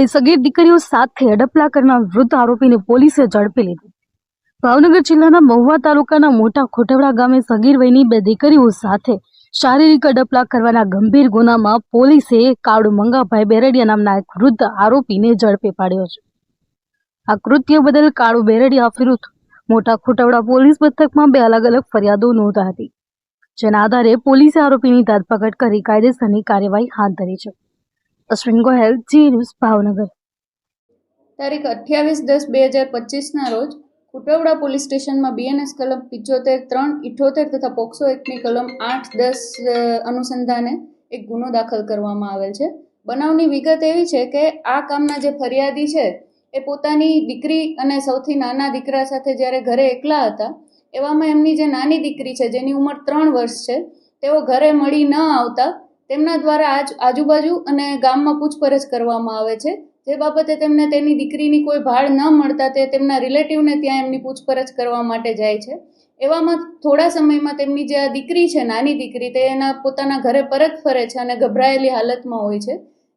બે સગીર દીકરીઓ સાથે અડપલા કરનાર વૃદ્ધ આરોપીને પોલીસે ઝડપી લીધો. ભાવનગર જિલ્લાના મહુવા તાલુકાના મોટા ખોટવડા ગામે સગીર વયની બે દીકરીઓ સાથે શારીરિક અડપલા કરવાના ગંભીર ગુનામાં પોલીસે કાળુ મંગાભાઈ બેરડિયા નામના એક વૃદ્ધ આરોપીને ઝડપી પાડ્યો છે. આ કૃત્ય બદલ કાળુ બેરડિયા વિરુદ્ધ મોટા ખોટવડા પોલીસ મથકમાં બે અલગ અલગ ફરિયાદો નોંધાઈ હતી, જેના આધારે પોલીસે આરોપીની ધરપકડ કરી કાયદેસરની કાર્યવાહી હાથ ધરી છે. અશ્વિન ગોહેલ જી ન્યૂઝ ભાવનગર તારીખ અઠ્યાવીસ દસ બે હજાર પચીસના રોજ કુટવડા પોલીસ સ્ટેશનમાં બીએનએસ કલમ પિચોતેર ત્રણ ઇઠોતેર તથા પોક્સો એક્ટની કલમ આઠ દસ અનુસંધાને એક ગુનો દાખલ કરવામાં આવેલ છે. બનાવની વિગત એવી છે કે આ કામના જે ફરિયાદી છે, એ પોતાની દીકરી અને સૌથી નાના દીકરા સાથે જ્યારે ઘરે એકલા હતા, એવામાં એમની જે નાની દીકરી છે, જેની ઉંમર ત્રણ વર્ષ છે, તેઓ ઘરે મળી ન આવતા તેમના દ્વારા આજ આજુબાજુ અને ગામમાં પૂછપરછ કરવામાં આવે છે. જે બાબતે તેમને તેની દીકરીની કોઈ ભાળ ન મળતા તે તેમના રિલેટિવને ત્યાં એમની પૂછપરછ કરવા માટે જાય છે. એવામાં થોડા સમયમાં તેમની જે આ દીકરી છે, નાની દીકરી, તે એના પોતાના ઘરે પરત ફરે છે અને ગભરાયેલી હાલતમાં હોય છે.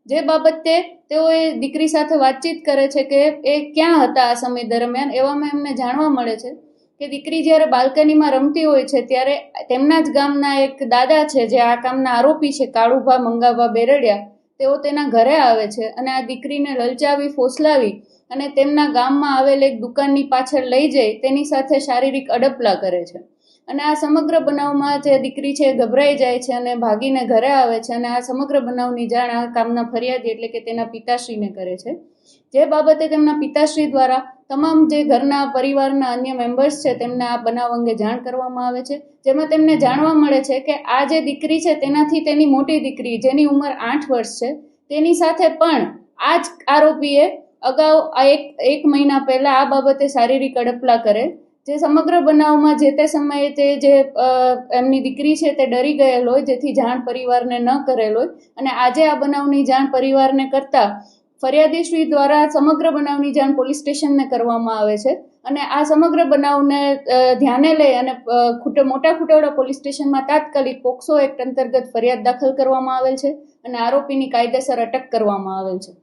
જે બાબતે તેઓ એ દીકરી સાથે વાતચીત કરે છે કે એ ક્યાં હતા આ સમય દરમિયાન, એવામાં એમને જાણવા મળે છે. કે દીકરી જ્યારે બાલ્કનીમાં રમતી હોય છે, ત્યારે તેમના જ ગામના એક દાદા છે, જે આ કામના આરોપી છે, કાળુભા મંગાભા બેરડિયા, તેઓ તેના ઘરે આવે છે અને આ દીકરીને લલચાવી, ફોસલાવી અને તેમના ગામમાં આવેલ એક દુકાનની પાછળ લઈ જઈ, તેની સાથે શારીરિક અડપલા કરે છે. અને આ સમગ્ર બનાવમાં જે દીકરી છે ગભરાઈ જાય છે અને ભાગીને ઘરે આવે છે અને આ સમગ્ર બનાવની જાણ આ કામના ફરિયાદી એટલે કે તેના પિતાશ્રીને કરે છે. જે બાબતે તેમના પિતાશ્રી દ્વારા તમામ જે ઘરના પરિવારના અન્ય મેમ્બર્સ છે, તેમને આ બનાવ અંગે જાણ કરવામાં આવે છે. જેમાં તેમને જાણવા મળે છે કે આ જે દીકરી છે, તેનાથી તેની મોટી દીકરી, જેની ઉંમર આઠ વર્ષ છે, તેની સાથે પણ આ જ આરોપીએ અગાઉ આ એક એક મહિના પહેલાં આ બાબતે શારીરિક અડપલા કરે. જે સમગ્ર બનાવમાં જે તે સમયે તે જે એમની દીકરી છે, તે ડરી ગયેલ હોય, જેથી જાણ પરિવારને ન કરેલ હોય. અને આજે આ બનાવની જાણ પરિવારને કરતા ફરિયાદીશ્રી દ્વારા સમગ્ર બનાવની જાણ પોલીસ સ્ટેશનને કરવામાં આવે છે. અને આ સમગ્ર બનાવને ધ્યાને લઈ અને મોટા ખુટવડા પોલીસ સ્ટેશનમાં તાત્કાલિક પોક્સો એક્ટ અંતર્ગત ફરિયાદ દાખલ કરવામાં આવેલ છે અને આરોપીની કાયદેસર અટક કરવામાં આવેલ છે.